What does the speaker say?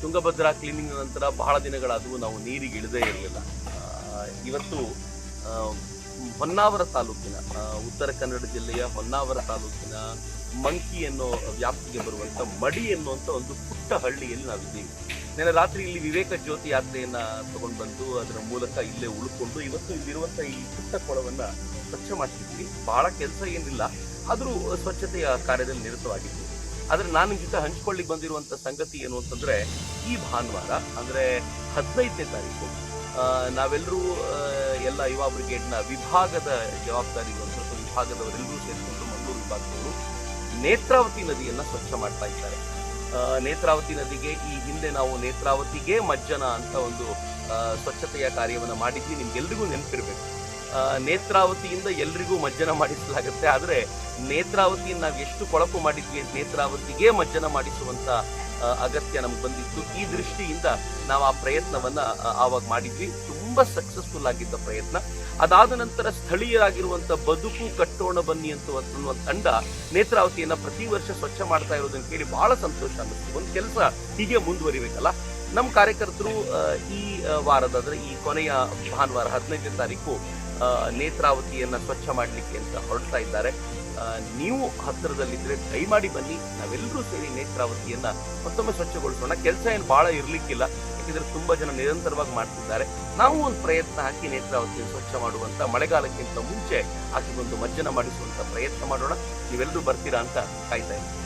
Tungabhadra cleaning ನಂತರ ಬಹಳ ದಿನಗಳಾದವು ನಾವು ನೀರಿಗೆ ಇಳಿದೇ ಇರಲಿಲ್ಲ. ಇವತ್ತು ಹೊನ್ನಾವರ ತಾಲೂಕಿನ ಉತ್ತರ ಕನ್ನಡ ಜಿಲ್ಲೆಯ ಹೊನ್ನಾವರ ತಾಲೂಕಿನ ಮಂಕಿ ಅನ್ನೋ ವ್ಯಾಪ್ತಿಗೆ ಬರುವಂತ ಮಡಿ ಎನ್ನುವಂತ ಒಂದು ಪುಟ್ಟ ಹಳ್ಳಿಯಲ್ಲಿ ನಾವಿದ್ದೀವಿ ನಿನ್ನೆ ರಾತ್ರಿ ಇಲ್ಲಿ ವಿವೇಕ ಜ್ಯೋತಿ ಯಾತ್ರೆಯನ್ನ ತಗೊಂಡು ಬಂದು ಅದರ ಮೂಲಕ ಇಲ್ಲೇ ಉಳ್ಕೊಂಡು ಇವತ್ತು ಇಲ್ಲಿರುವಂತ ಈ ಪುಟ್ಟ ಕೊಳವನ್ನ ಸ್ವಚ್ಛ ಮಾಡ್ತಿದ್ವಿ. ಬಹಳ ಕೆಲಸ ಏನಿಲ್ಲ. ಆದರೂ ಸ್ವಚ್ಛತೆಯ ಕಾರ್ಯದಲ್ಲಿ ನಿರತವಾಗಿದ್ವಿ. ಆದ್ರೆ ನಾನು ನಿಮ್ ಜೊತೆ ಹಂಚ್ಕೊಳ್ಳಿಕ್ ಬಂದಿರುವಂತ ಸಂಗತಿ ಏನು ಅಂತಂದ್ರೆ, ಈ ಭಾನುವಾರ, ಅಂದ್ರೆ ಹದಿನೈದನೇ ತಾರೀಕು ನಾವೆಲ್ಲರೂ ಎಲ್ಲ ಯುವ ಬ್ರಿಗೇಡ್ನ ವಿಭಾಗದ ಜವಾಬ್ದಾರಿ ಸ್ವಲ್ಪ ವಿಭಾಗದವರೆಲ್ಲರೂ ಸೇರಿಕೊಂಡು ಮಂಗಳೂರು ವಿಭಾಗದವರು ನೇತ್ರಾವತಿ ನದಿಯನ್ನ ಸ್ವಚ್ಛ ಮಾಡ್ತಾ ಇದ್ದಾರೆ. ನೇತ್ರಾವತಿ ನದಿಗೆ ಈ ಹಿಂದೆ ನಾವು ನೇತ್ರಾವತಿಗೆ ಮಜ್ಜನ ಅಂತ ಒಂದು ಸ್ವಚ್ಛತೆಯ ಕಾರ್ಯವನ್ನ ಮಾಡಿದ್ವಿ. ನಿಮ್ಗೆಲ್ರಿಗೂ ನೆನಪಿರ್ಬೇಕು. ನೇತ್ರಾವತಿಯಿಂದ ಎಲ್ರಿಗೂ ಮಜ್ಜನ ಮಾಡಿಸಲಾಗುತ್ತೆ. ಆದರೆ ನೇತ್ರಾವತಿಯನ್ನು ನಾವು ಎಷ್ಟು ಕೊಳಕು ಮಾಡಿದ್ವಿ ನೇತ್ರಾವತಿಗೆ ಮಜ್ಜನ ಮಾಡಿಸುವಂತ ಅಗತ್ಯ ನಮ್ಗೆ ಬಂದಿತ್ತು. ಈ ದೃಷ್ಟಿಯಿಂದ ನಾವು ಆ ಪ್ರಯತ್ನವನ್ನ ಆವಾಗ ಮಾಡಿದ್ವಿ. ತುಂಬಾ ಸಕ್ಸಸ್ಫುಲ್ ಆಗಿದ್ದ ಪ್ರಯತ್ನ. ಅದಾದ ನಂತರ ಸ್ಥಳೀಯರಾಗಿರುವಂತ ಬದುಕು ಕಟ್ಟೋಣ ಬನ್ನಿ ಅಂತ ತಂಡ ನೇತ್ರಾವತಿಯನ್ನ ಪ್ರತಿ ವರ್ಷ ಸ್ವಚ್ಛ ಮಾಡ್ತಾ ಇರೋದನ್ನ ಕೇಳಿ ಬಹಳ ಸಂತೋಷ ಅನ್ನಿಸ್ತು. ಒಂದು ಕೆಲಸ ಹೀಗೆ ಮುಂದುವರಿಬೇಕಲ್ಲ? ನಮ್ಮ ಕಾರ್ಯಕರ್ತರು ಈ ವಾರದ ಅಂದ್ರೆ ಈ ಕೊನೆಯ ಭಾನುವಾರ ಹದಿನೈದನೇ ತಾರೀಕು ನೇತ್ರಾವತಿಯನ್ನ ಸ್ವಚ್ಛ ಮಾಡಲಿಕ್ಕೆ ಅಂತ ಹೊರಡ್ತಾ ಇದ್ದಾರೆ. ನೀವು ಹತ್ತಿರದಲ್ಲಿದ್ರೆ ಮಾಡಿ ಬನ್ನಿ. ನಾವೆಲ್ಲರೂ ಸೇರಿ ನೇತ್ರಾವತಿಯನ್ನ ಮತ್ತೊಮ್ಮೆ ಸ್ವಚ್ಛಗೊಳಿಸೋಣ. ಕೆಲಸ ಏನು ಬಹಳ ಇರ್ಲಿಕ್ಕಿಲ್ಲ. ಯಾಕಂದ್ರೆ ತುಂಬಾ ಜನ ನಿರಂತರವಾಗಿ ಮಾಡ್ತಿದ್ದಾರೆ. ನಾವು ಒಂದು ಪ್ರಯತ್ನ ಹಾಕಿ ನೇತ್ರಾವತಿಯನ್ನು ಸ್ವಚ್ಛ ಮಾಡುವಂತ ಮಳೆಗಾಲಕ್ಕಿಂತ ಮುಂಚೆ ಆಕೆಗೊಂದು ಮಜ್ಜನ ಮಾಡಿಸುವಂತ ಪ್ರಯತ್ನ ಮಾಡೋಣ. ನೀವೆಲ್ಲರೂ ಬರ್ತೀರಾ ಅಂತ ಕಾಯ್ತಾ ಇದ್ದೀನಿ.